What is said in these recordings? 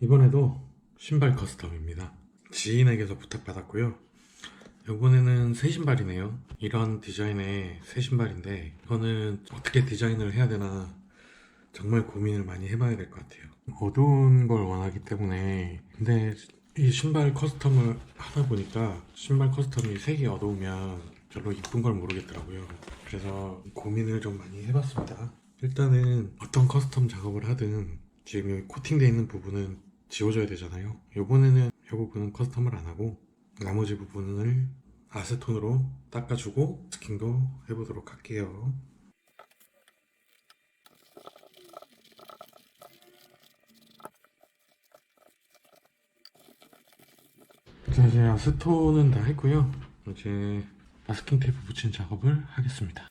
이번에도 신발 커스텀입니다. 지인에게서 부탁받았고요. 이번에는 새 신발이네요. 이런 디자인의 새 신발인데 이거는 어떻게 디자인을 해야 되나 정말 고민을 많이 해봐야 될 것 같아요. 어두운 걸 원하기 때문에 근데 이 신발 커스텀을 하다 보니까 신발 커스텀이 색이 어두우면 별로 이쁜 걸 모르겠더라고요. 그래서 고민을 좀 많이 해봤습니다. 일단은 어떤 커스텀 작업을 하든 지금 여기 코팅되어 있는 부분은 지워줘야 되잖아요. 이번에는 이 부분은 커스텀을 안 하고 나머지 부분을 아세톤으로 닦아주고 스킨도 해보도록 할게요. 자 이제 아세톤은 다 했고요. 이제 마스킹 테이프 붙이는 작업을 하겠습니다.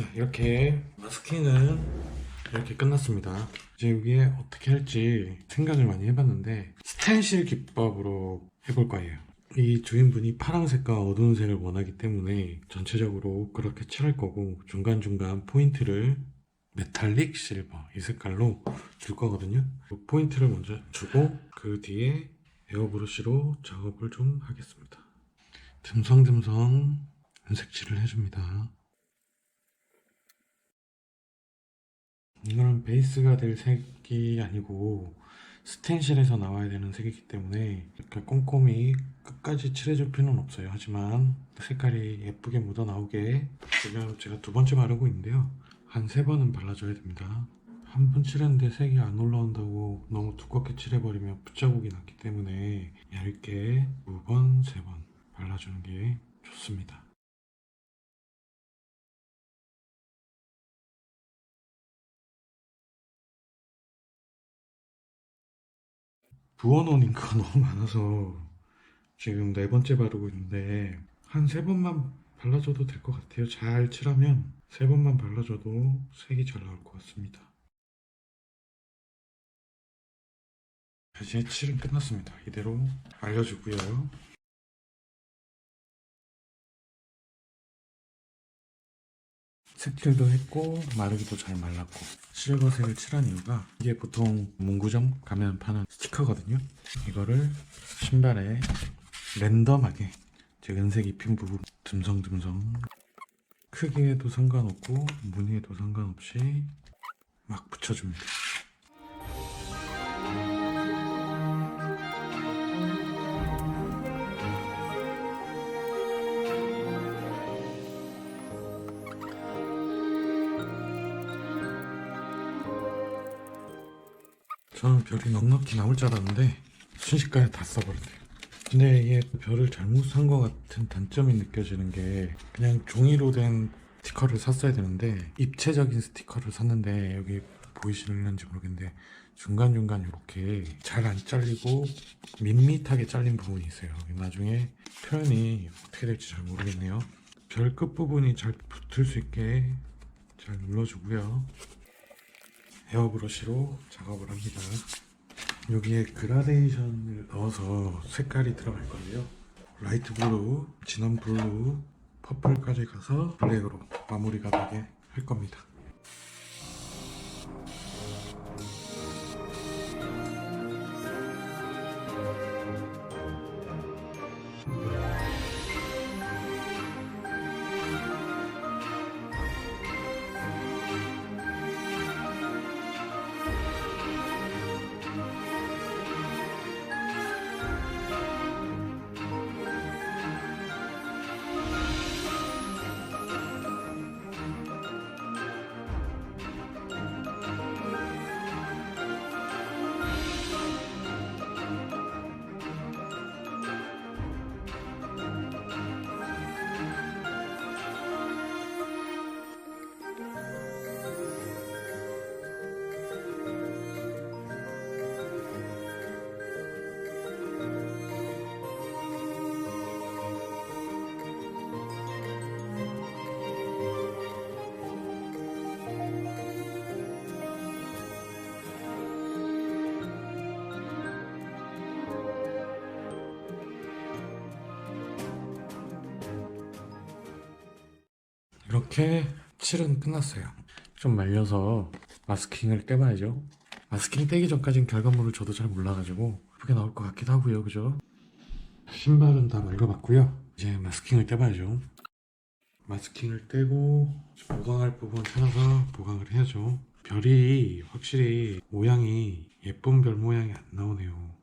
자 이렇게 마스킹은 이렇게 끝났습니다. 이제 여기에 어떻게 할지 생각을 많이 해봤는데 스텐실 기법으로 해볼 거예요. 이 주인분이 파란색과 어두운 색을 원하기 때문에 전체적으로 그렇게 칠할 거고 중간중간 포인트를 메탈릭 실버 이 색깔로 줄 거거든요. 그 포인트를 먼저 주고 그 뒤에 에어브러쉬로 작업을 좀 하겠습니다. 듬성듬성 은색칠을 해줍니다 이거는 베이스가 될 색이 아니고 스텐실에서 나와야 되는 색이기 때문에 이렇게 꼼꼼히 끝까지 칠해줄 필요는 없어요. 하지만 색깔이 예쁘게 묻어 나오게 지금 제가 두 번째 바르고 있는데요. 한 세 번은 발라줘야 됩니다. 한 번 칠했는데 색이 안 올라온다고 너무 두껍게 칠해버리면 붓자국이 났기 때문에 얇게 두 번, 세 번 발라주는 게 좋습니다 잉크가 너무 많아서 지금 네 번째 바르고 있는데 한 세 번만 발라줘도 될 것 같아요. 잘 칠하면 세 번만 발라줘도 색이 잘 나올 것 같습니다. 이제 칠은 끝났습니다. 이대로 알려주고요. 색칠도 했고 마르기도 잘 말랐고 실버색을 칠한 이유가 이게 보통 문구점 가면 파는 스티커거든요. 이거를 신발에 랜덤하게 제 은색 입힌 부분 듬성듬성. 크기에도 상관없고 무늬에도 상관없이 막 붙여줍니다 저는 별이 넉넉히 나올 줄 알았는데 순식간에 다 써버렸네요. 근데 이게 별을 잘못 산 것 같은 단점이 느껴지는 게 그냥 종이로 된 스티커를 샀어야 되는데 입체적인 스티커를 샀는데 여기 보이시는지 모르겠는데 중간중간 이렇게 잘 안 잘리고 밋밋하게 잘린 부분이 있어요. 나중에 표현이 어떻게 될지 잘 모르겠네요. 별 끝부분이 잘 붙을 수 있게 잘 눌러주고요. 에어브러쉬로 작업을 합니다. 여기에 그라데이션을 넣어서 색깔이 들어갈 거예요. 라이트 블루, 진한 블루, 퍼플까지 가서 블랙으로 마무리가 되게 할 겁니다. 이렇게 칠은 끝났어요. 좀 말려서 마스킹을 떼봐야죠. 마스킹 떼기 전까진 결과물을 저도 잘 몰라가지고 예쁘게 나올 것 같기도 하고요. 그죠? 신발은 다 말려봤고요. 이제 마스킹을 떼봐야죠. 마스킹을 떼고 보강할 부분 찾아서 보강을 해야죠. 별이 확실히 모양이 예쁜 별 모양이 안 나오네요.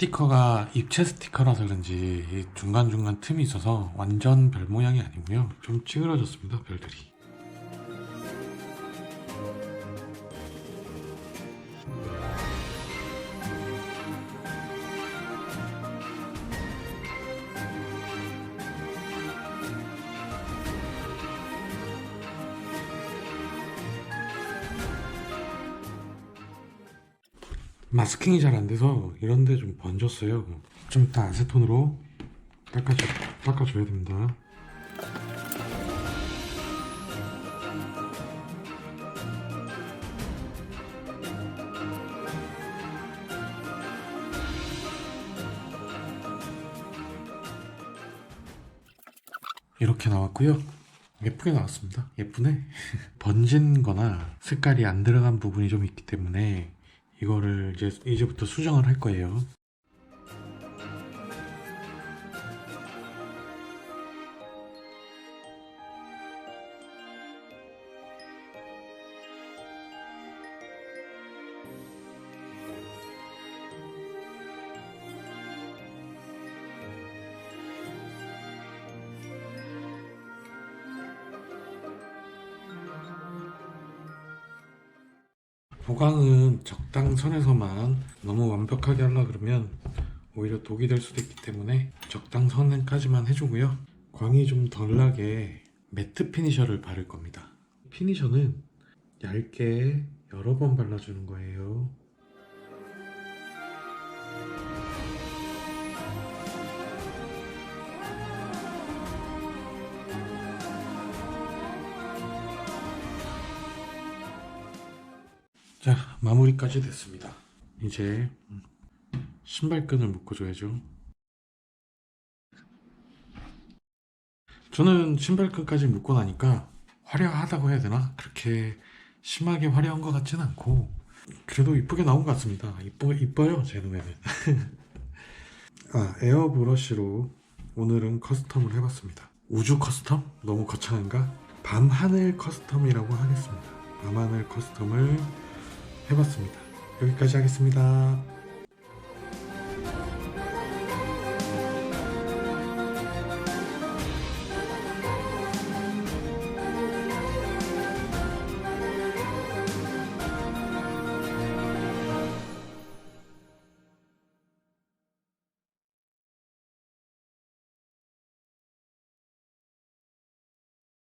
스티커가 입체 스티커라서 그런지 이 중간중간 틈이 있어서 완전 별 모양이 아니고요. 좀 찌그러졌습니다, 별들이. 마스킹이 잘 안 돼서 이런데 좀 번졌어요. 좀 이따 아세톤으로 닦아줘, 닦아줘야 됩니다. 이렇게 나왔고요. 예쁘게 나왔습니다. 예쁘네. 번진 거나 색깔이 안 들어간 부분이 좀 있기 때문에 이거를 이제 이제부터 수정을 할 거예요. 보강은 적당선에서만 너무 완벽하게 하려 그러면 오히려 독이 될 수도 있기 때문에 적당선까지만 해주고요. 광이 좀 덜 나게 매트 피니셔를 바를 겁니다. 피니셔는 얇게 여러 번 발라주는 거예요. 자, 마무리까지 됐습니다. 이제 신발끈을 묶어줘야죠. 저는 신발끈까지 묶고 나니까 화려하다고 해야 되나? 그렇게 심하게 화려한 것 같진 않고 그래도 이쁘게 나온 것 같습니다. 이뻐, 이뻐요, 제 눈에는. 아, 에어 브러쉬로 오늘은 커스텀을 해봤습니다. 우주 커스텀? 너무 거창한가? 밤하늘 커스텀이라고 하겠습니다. 밤하늘 커스텀을 해봤습니다. 여기까지 하겠습니다.